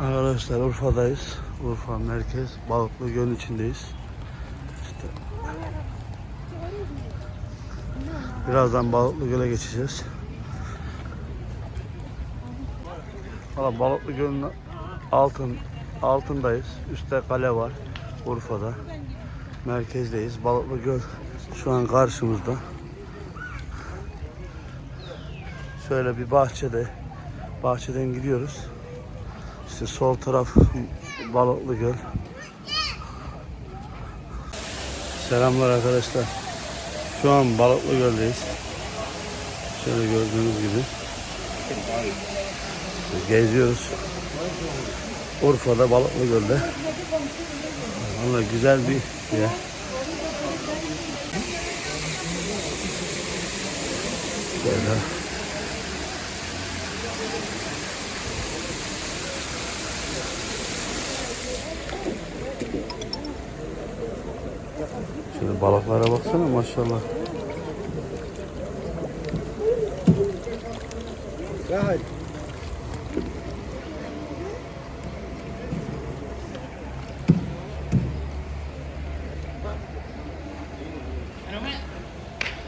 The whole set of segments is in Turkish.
Arkadaşlar Urfa'dayız. Urfa merkez Balıklı Göl içindeyiz. İşte birazdan Balıklı Göl'e geçeceğiz. Valla Balıklı Göl'ün altın altındayız. Üstte kale var Urfa'da. Merkezdeyiz. Balıklı Göl şu an karşımızda. Şöyle bir bahçede bahçeden gidiyoruz. İşte sol taraf Balıklı Göl. Selamlar arkadaşlar. Şu an Balıklı Göl'deyiz. Şöyle gördüğünüz gibi. Geziyoruz. Urfa'da Balıklı Göl'de. Valla güzel bir yer. Böyle. Şöyle balıklara baksana maşallah.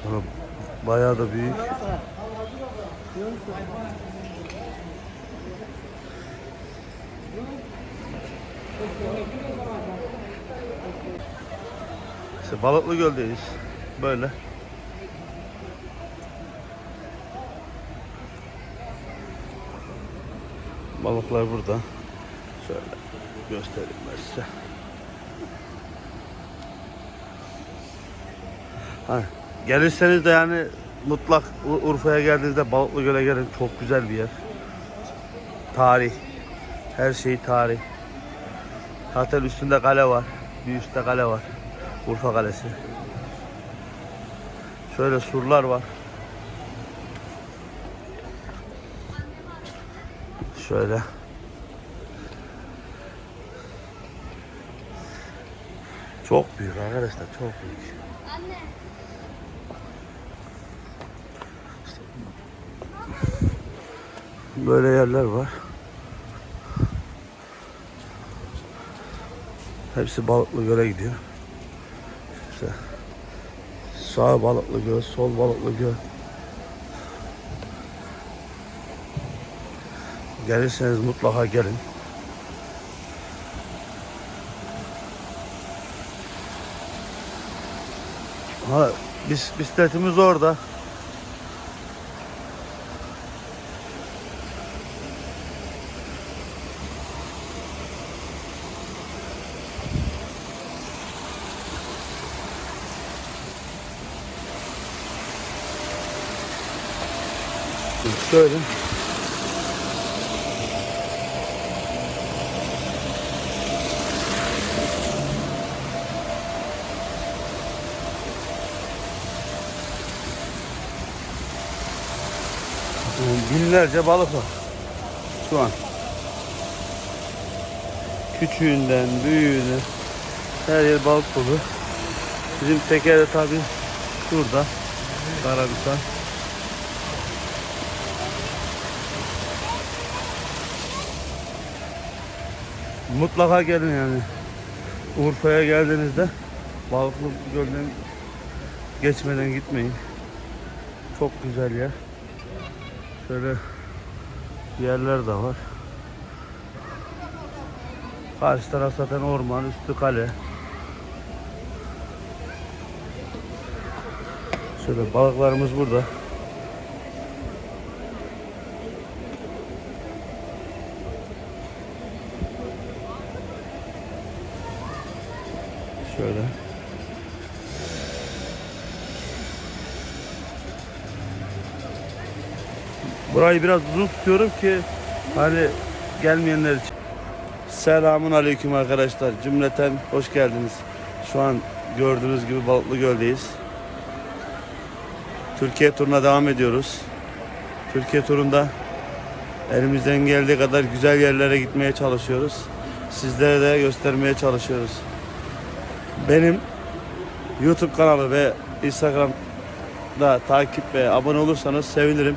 Valla Bayağı da büyük. İşte Balıklı Göl'deyiz. Böyle. Balıklar burada. Şöyle göstereyim ben size. Ha, gelirseniz de yani mutlak Ur- Urfa'ya geldiğinizde Balıklı Göl'e gelin. Çok güzel bir yer. Tarih. Her şey tarih. Zaten üstünde kale var. Bir üstte kale var. Urfa Kalesi. Şöyle surlar var. Şöyle. Çok büyük arkadaşlar çok büyük. Böyle yerler var. Hepsi balıklı göle gidiyor. İşte sağ balıklı göl, sol balıklı göl. Gelirseniz mutlaka gelin. Ha, bis, bisikletimiz orada. Şöyle. Binlerce balık var. Şu an. Küçüğünden büyüğüne her yer balık dolu. Bizim teker de tabi şurada. Karabük'ten. Mutlaka gelin yani. Urfa'ya geldiğinizde Balıklı Göl'den geçmeden gitmeyin. Çok güzel yer. Şöyle yerler de var. Karşı taraf zaten orman, üstü kale. Şöyle balıklarımız burada. Burayı biraz uzun tutuyorum ki hani gelmeyenler için. Selamun aleyküm arkadaşlar. Cümleten hoş geldiniz. Şu an gördüğünüz gibi Balıklı Göl'deyiz. Türkiye turuna devam ediyoruz. Türkiye turunda elimizden geldiği kadar güzel yerlere gitmeye çalışıyoruz. Sizlere de göstermeye çalışıyoruz. Benim YouTube kanalı ve Instagram'da takip ve abone olursanız sevinirim.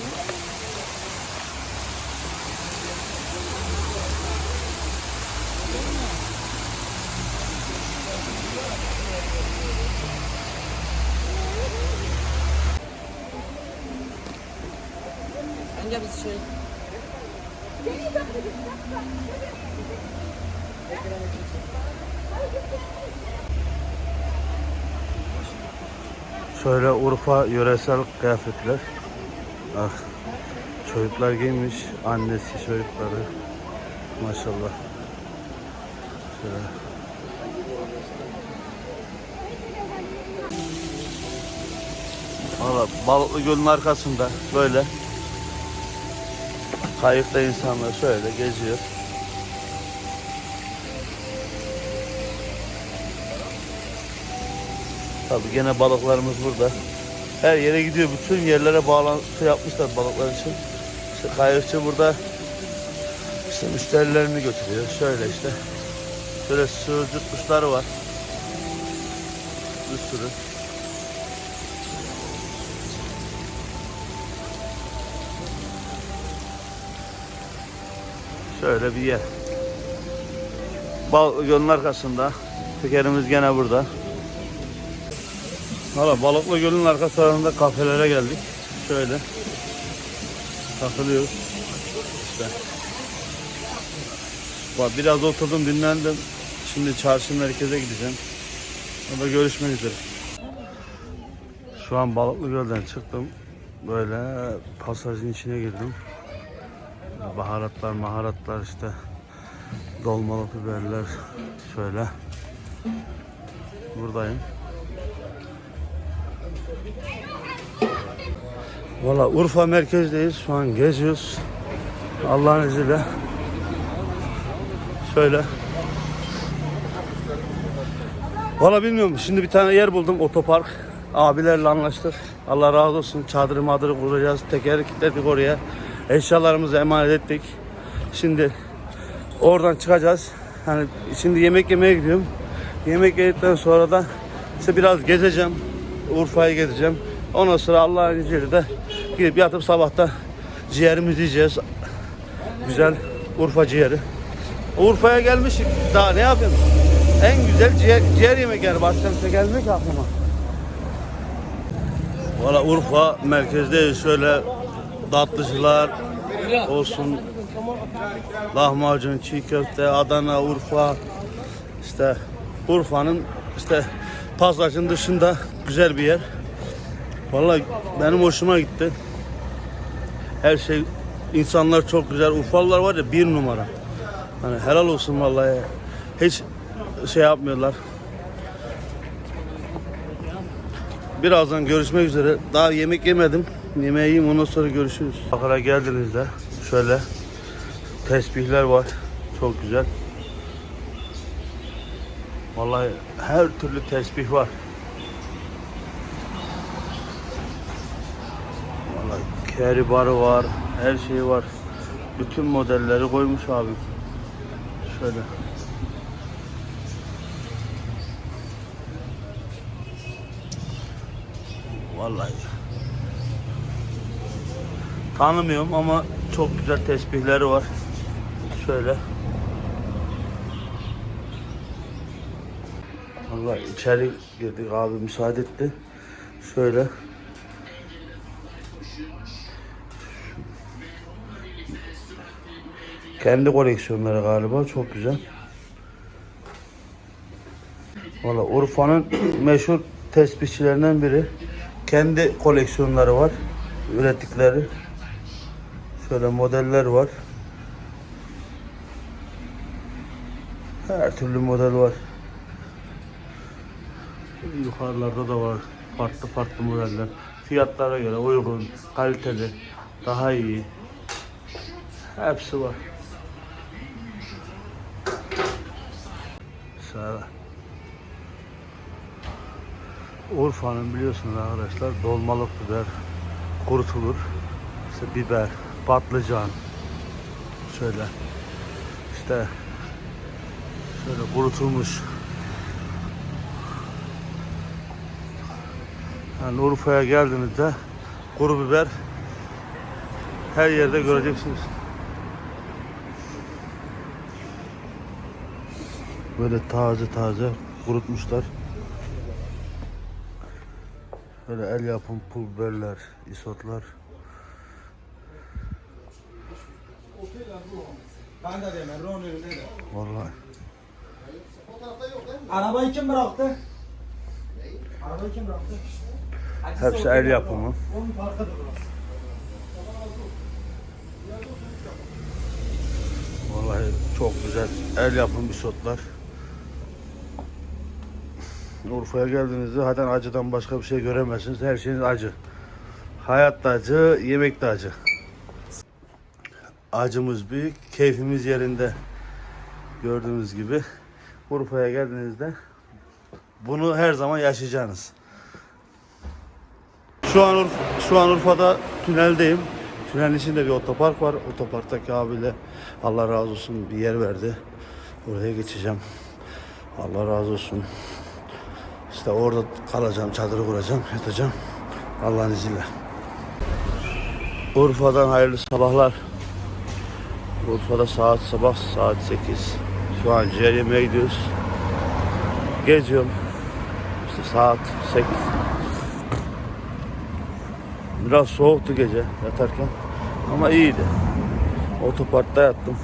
şey Şöyle Urfa yöresel kıyafetler. Bak çocuklar giymiş. Annesi çocukları. Maşallah. Şöyle. Valla Balıklı Göl'ün arkasında böyle kayıkta insanlar şöyle geziyor. Tabi gene balıklarımız burada. Her yere gidiyor. Bütün yerlere bağlantı yapmışlar balıklar için. İşte kayıkçı burada işte müşterilerini götürüyor. Şöyle işte. Şöyle sığırcık kuşları var. Bir sürü. Şöyle bir yer. Bal gölün arkasında. Tekerimiz gene burada. Valla Balıklı Göl'ün arka tarafında kafelere geldik. Şöyle. Takılıyoruz. İşte. Bak biraz oturdum dinlendim. Şimdi çarşı merkeze gideceğim. Orada görüşmek üzere. Şu an Balıklı Göl'den çıktım. Böyle pasajın içine girdim. Baharatlar, maharatlar işte. Dolmalı biberler. Şöyle. Buradayım. Valla Urfa merkezdeyiz. Şu an geziyoruz. Allah'ın izniyle. Şöyle. Valla bilmiyorum. Şimdi bir tane yer buldum. Otopark. Abilerle anlaştık. Allah razı olsun. Çadırı madırı kuracağız. Tekeri kilitledik oraya. Eşyalarımızı emanet ettik. Şimdi oradan çıkacağız. Hani şimdi yemek yemeye gidiyorum. Yemek yedikten sonra da işte biraz gezeceğim. Urfa'yı gezeceğim. Ondan sonra Allah'ın izniyle de gidip yatıp sabahta ciğerimizi yiyeceğiz. Güzel Urfa ciğeri. Urfa'ya gelmişik. Daha ne yapayım? En güzel ciğer, ciğer yemek yani. Başkente gelmek aklıma. Valla Urfa merkezdeyiz. Şöyle tatlıcılar olsun. Lahmacun, çiğ köfte, Adana, Urfa. İşte Urfa'nın işte pasajın dışında güzel bir yer. Vallahi benim hoşuma gitti. Her şey insanlar çok güzel. Urfalılar var ya bir numara. Hani helal olsun vallahi. Hiç şey yapmıyorlar. Birazdan görüşmek üzere. Daha yemek yemedim. Yemeği yiyeyim ondan sonra görüşürüz. Bakara geldiğinizde şöyle tesbihler var. Çok güzel. Vallahi her türlü tesbih var. Vallahi keribarı var, her şey var. Bütün modelleri koymuş abi. Şöyle. Vallahi. Tanımıyorum ama çok güzel tesbihleri var. Şöyle. Allah içeri girdik abi müsaade etti. Şöyle. Kendi koleksiyonları galiba çok güzel. Valla Urfa'nın meşhur tespihçilerinden biri. Kendi koleksiyonları var. Ürettikleri. Şöyle modeller var. Her türlü model var. Yukarılarda da var. Farklı farklı modeller. Fiyatlara göre uygun, kaliteli, daha iyi. Hepsi var. Sonra Urfa'nın biliyorsunuz arkadaşlar dolmalık biber kurutulur. İşte biber, patlıcan. Şöyle. İşte şöyle kurutulmuş. Yani Urfa'ya geldiğinizde kuru biber her yerde göreceksiniz. Böyle taze taze kurutmuşlar. Böyle el yapım pul biberler, isotlar. Ben de demem, Ron önünde de. Vallahi. Arabayı kim bıraktı? Arabayı kim bıraktı? Hepsi el yapımı. Onun parkıdır burası. Vallahi çok güzel el yapım isotlar. Urfa'ya geldiğinizde zaten acıdan başka bir şey göremezsiniz. Her şeyiniz acı. Hayat da acı, yemek de acı. Acımız büyük, keyfimiz yerinde. Gördüğünüz gibi Urfa'ya geldiğinizde bunu her zaman yaşayacaksınız. Şu an Urfa, şu an Urfa'da tüneldeyim. Tünelin içinde bir otopark var. Otoparktaki abiyle Allah razı olsun bir yer verdi. Oraya geçeceğim. Allah razı olsun. İşte orada kalacağım, çadırı kuracağım, yatacağım. Allah'ın izniyle. Urfa'dan hayırlı sabahlar. Urfa'da saat sabah saat 8. Şu an ciğer yemeye gidiyoruz. Geziyorum. İşte saat 8. Biraz soğuktu gece yatarken ama iyiydi. Otoparkta yattım.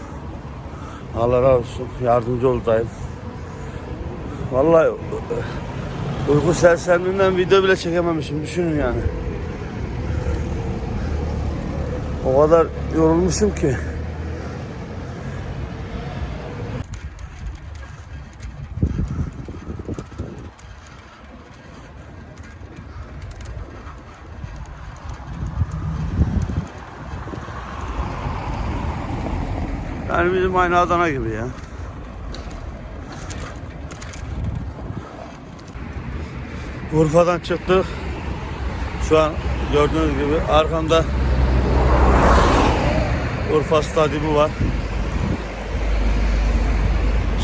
Allah razı olsun. Yardımcı oldu dayım. Vallahi uyku sersemliğinden video bile çekememişim. Düşünün yani. O kadar yorulmuşum ki. Yani bizim aynı Adana gibi ya. Urfa'dan çıktık. Şu an gördüğünüz gibi arkamda Urfa Stadyumu var.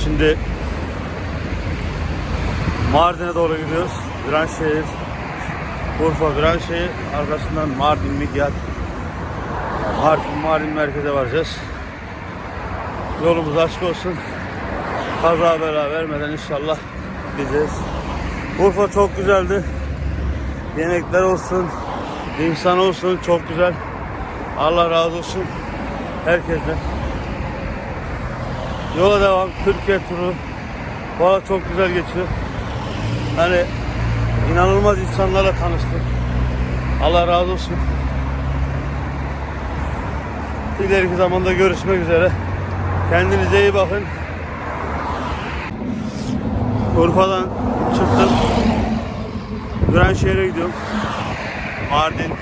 Şimdi Mardin'e doğru gidiyoruz. Viranşehir, Urfa Viranşehir, arkasından Mardin Midyat. Mardin, Mardin merkeze varacağız. Yolumuz açık olsun. Kaza bela vermeden inşallah gideceğiz. Urfa çok güzeldi. Yemekler olsun, insan olsun çok güzel. Allah razı olsun herkesten. Yola devam. Türkiye turu. Valla çok güzel geçiyor. Hani inanılmaz insanlarla tanıştık. Allah razı olsun. İleriki zamanda görüşmek üzere. Kendinize iyi bakın. Urfa'dan çıktım. Viranşehir'e gidiyorum. Mardin.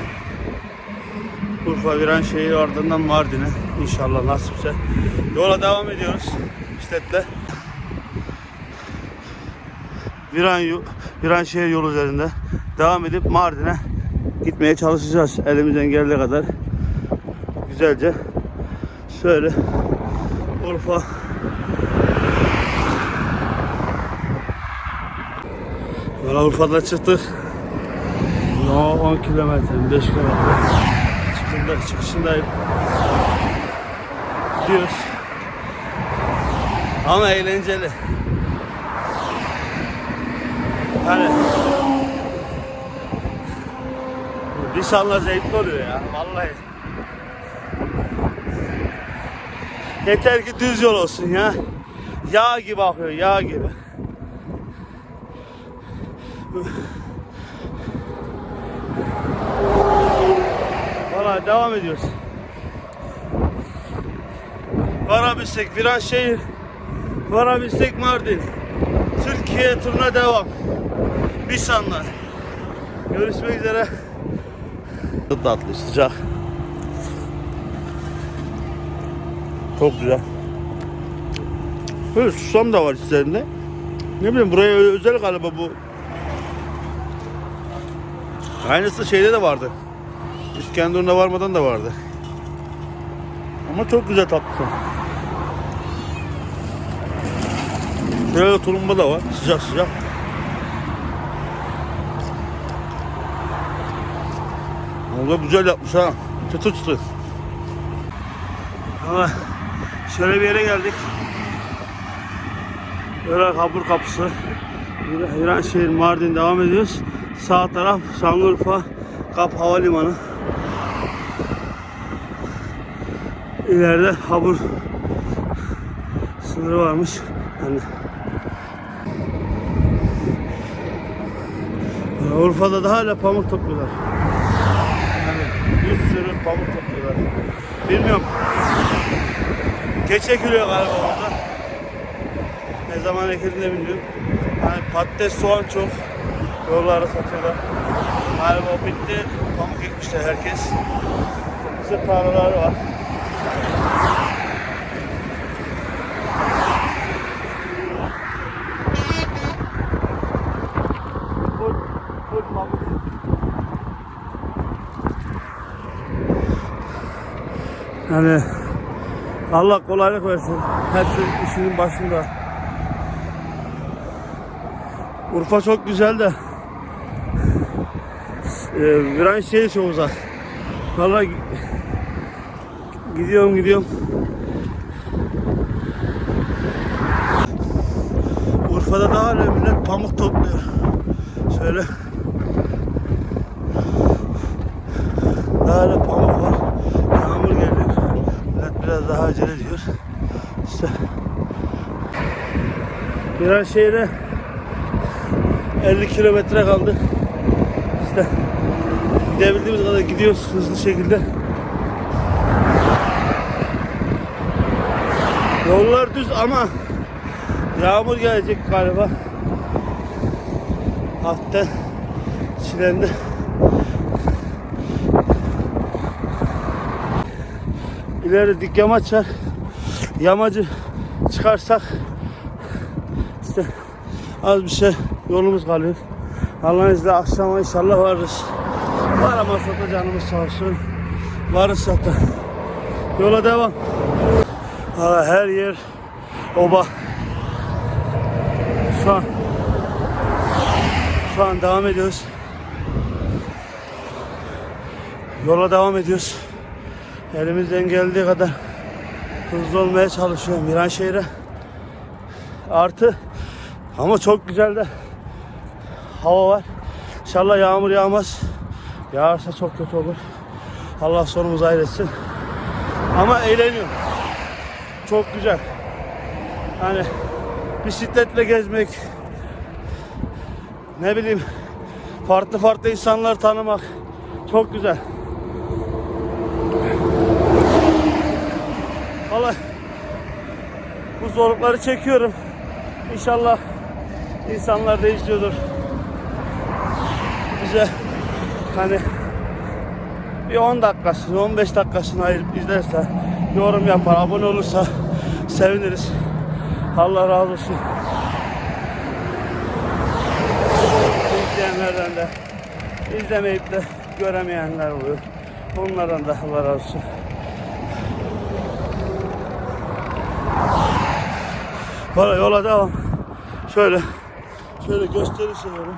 Urfa, Viranşehir ardından Mardin'e. İnşallah nasipse. Yola devam ediyoruz. Bisikletle. Viran, Viranşehir yolu üzerinde devam edip Mardin'e gitmeye çalışacağız. Elimizden geldiği kadar güzelce şöyle Urfa Yola Urfa'da çıktık. No 10 kilometre, 5 kilometre. Çıkında, çıkışındayım. Gidiyoruz. Ama eğlenceli. Hani lisanla zevkli oluyor ya vallahi. Yeter ki düz yol olsun ya. Yağ gibi akıyor, yağ gibi. Valla devam ediyoruz. Varabilsek Viranşehir, varabilsek Mardin. Türkiye turuna devam. Bir sanlar. Görüşmek üzere. Tatlı, sıcak. Çok güzel. Böyle susam da var üzerinde. Ne bileyim buraya özel galiba bu. Aynısı şeyde de vardı. İskenderun'a varmadan da vardı. Ama çok güzel tatlı. Şöyle tulumba da var. Sıcak sıcak. Valla güzel yapmış ha. Çıtır çıtır. Ama şöyle bir yere geldik. Irak Habur Kapısı. İran- şehir Mardin devam ediyoruz. Sağ taraf Şanlıurfa Kap Havalimanı. İleride Habur sınırı varmış. Yani Urfa'da da hala pamuk topluyorlar. Yani bir sürü pamuk topluyorlar. Bilmiyorum. Geç ekiliyor galiba orada. Ne zaman ekildiğini bilmiyorum. Hani patates, soğan çok. Yollarda satıyorlar. Galiba bitti. Pamuk ekmişler herkes. Çok güzel tarlalar var. Yani Allah kolaylık versin. Hepsi işinin başında. Urfa çok güzel de e, Viran şehir çok uzak. Vallahi gi- gidiyorum gidiyorum. Urfa'da da hala millet pamuk topluyor. Şöyle daha hala pamuk var. Yağmur geliyor. Millet biraz daha acele ediyor. İşte Viran şehre 50 kilometre kaldı. İşte gidebildiğimiz kadar gidiyoruz hızlı şekilde. Yollar düz ama yağmur gelecek galiba. Hafta çilendi. İleride dik yamaç var. Yamacı çıkarsak işte az bir şey yolumuz kalıyor. Allah'ın izniyle akşama inşallah varırız. Varamazsak da canımız sağ olsun. Varırsak da. Yola devam. Valla her yer oba. Şu an şu an devam ediyoruz. Yola devam ediyoruz. Elimizden geldiği kadar hızlı olmaya çalışıyorum Viranşehir'e. Artı ama çok güzel de hava var. İnşallah yağmur yağmaz. Yağarsa çok kötü olur. Allah sonumuzu hayretsin. Ama eğleniyorum. Çok güzel. Hani bisikletle gezmek, ne bileyim farklı farklı insanlar tanımak çok güzel. Vallahi bu zorlukları çekiyorum. İnşallah insanlar da izliyordur. Bize hani bir 10 dakikasını, 15 dakikasını ayırıp izlerse, yorum yapar, abone olursa seviniriz. Allah razı olsun. İzleyenlerden de, izlemeyip de göremeyenler oluyor. Onlardan da Allah razı olsun. Valla yola devam. Şöyle, şöyle gösterirse yolu.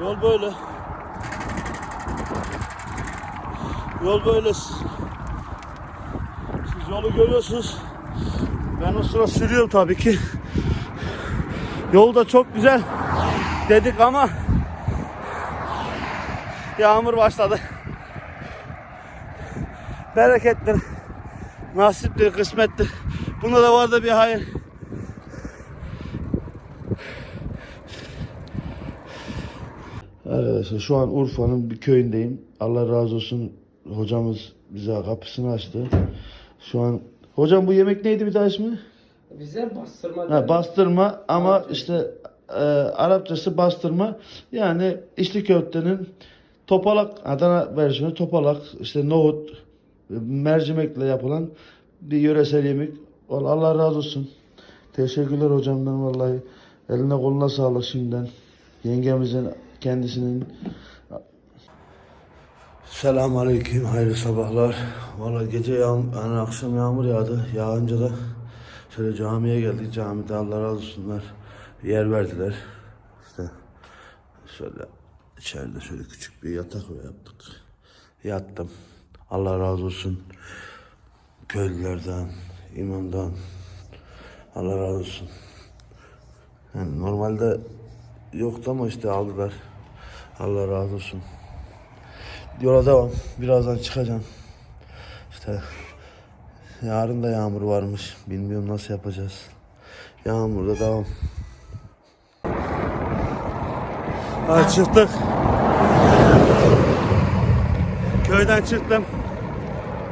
Yol böyle. Yol böyle. Siz yolu görüyorsunuz. Ben o sıra sürüyorum tabii ki. Yol da çok güzel dedik ama yağmur başladı. Berekettir, nasiptir, kısmettir. Bunda da var da bir hayır. Arkadaşlar şu an Urfa'nın bir köyündeyim. Allah razı olsun hocamız bize kapısını açtı. Şu an hocam bu yemek neydi bir daha ismi? Bize bastırma Ha, bastırma ama işte e, Arapçası bastırma yani içli köftenin topalak Adana versiyonu topalak işte nohut mercimekle yapılan bir yöresel yemek. Allah razı olsun. Teşekkürler hocamdan vallahi. Eline koluna sağlık şimdiden. Yengemizin kendisinin Selamun Aleyküm, hayırlı sabahlar. Valla gece yağm yani akşam yağmur yağdı. Yağınca da şöyle camiye geldik. Camide Allah razı olsunlar. Yer verdiler. İşte şöyle içeride şöyle küçük bir yatak yaptık. Yattım. Allah razı olsun. Köylülerden, imamdan. Allah razı olsun. Yani normalde yoktu ama işte aldılar. Allah razı olsun. Yola devam. Birazdan çıkacağım. İşte yarın da yağmur varmış. Bilmiyorum nasıl yapacağız. Yağmurda devam. Hadi çıktık. Köyden çıktım.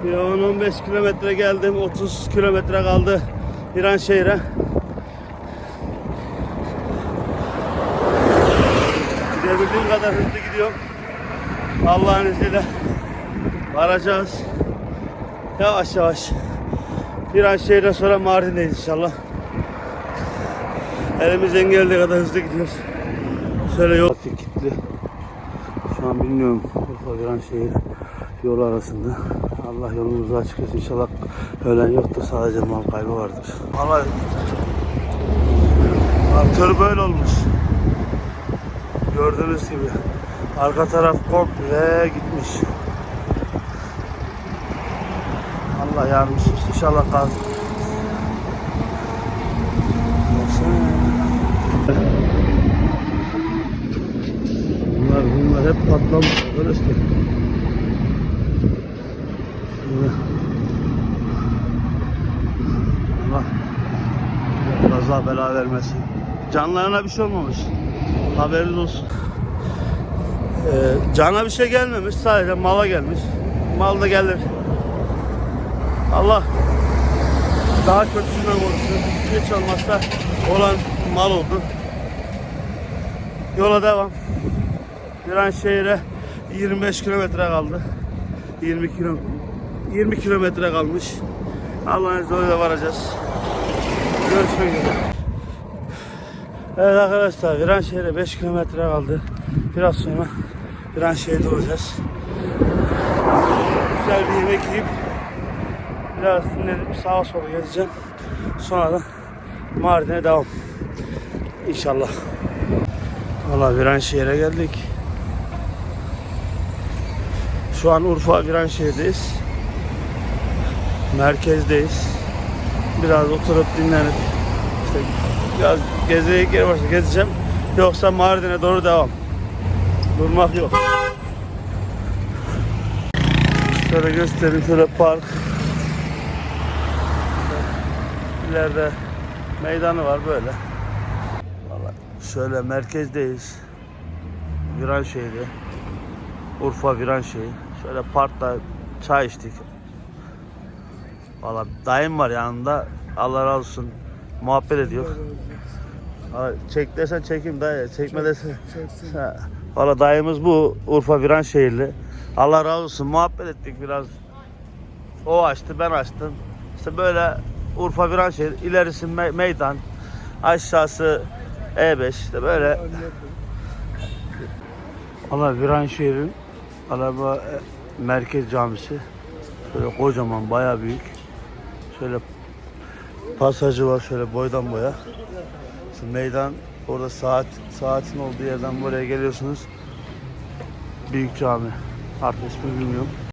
Bir 10-15 kilometre geldim. 30 kilometre kaldı İranşehir'e. Gidebildiğim kadar hızlı gidiyorum. Allah'ın izniyle varacağız. Yavaş yavaş. Bir ay şehirden sonra Mardin'deyiz inşallah. Elimizden geldiği kadar hızlı gidiyoruz. Şöyle yol trafik kilitli. Şu an bilmiyorum Urfa Viranşehir yolu arasında. Allah yolumuzu açık etsin. İnşallah ölen yoktur. Sadece mal kaybı vardır. Allah Tır böyle olmuş. Gördüğünüz gibi. Arka taraf komple gitmiş. Allah yarmış. İnşallah kalsın. Bunlar bunlar hep patlamış arkadaşlar. Bunlar- Allah kaza bela vermesin. Canlarına bir şey olmamış. Haberiniz olsun. Ee, cana bir şey gelmemiş. Sadece mala gelmiş. Mal da gelir. Allah daha kötüsünden korusun. Hiç olmazsa olan mal oldu. Yola devam. Viranşehir'e 25 kilometre kaldı. 20 kilo 20 kilometre kalmış. Allah'ın izniyle varacağız. Görüşmek üzere. Evet arkadaşlar Viranşehir'e 5 kilometre kaldı. Biraz sonra Viranşehir'de olacağız. Güzel bir yemek yiyip biraz dinlenip sağa sola gezeceğim. Sonra da Mardin'e devam. İnşallah. Valla Viranşehir'e geldik. Şu an Urfa Viranşehir'deyiz. Merkezdeyiz. Biraz oturup dinlenip işte biraz gezecek yer varsa gezeceğim. Yoksa Mardin'e doğru devam. Durmak yok. Şöyle göstereyim şöyle park. İleride meydanı var böyle. Vallahi şöyle merkezdeyiz. Viranşehir'de. Urfa Viranşehir. Şöyle parkta çay içtik. Valla dayım var yanında. Allah razı olsun. Muhabbet ediyor. Valla çek desen çekeyim dayı. Çekme desen. Valla dayımız bu. Urfa Viranşehirli. Allah razı olsun. Muhabbet ettik biraz. O açtı ben açtım. İşte böyle Urfa Viranşehir. ilerisi me- meydan. Aşağısı E5. İşte böyle. Valla Viranşehir'in Alaba e, Merkez Camisi. Şöyle kocaman bayağı büyük. Şöyle pasajı var şöyle boydan boya. Şu meydan orada saat saatin olduğu yerden buraya geliyorsunuz. Büyük cami. Artık ismini bilmiyorum.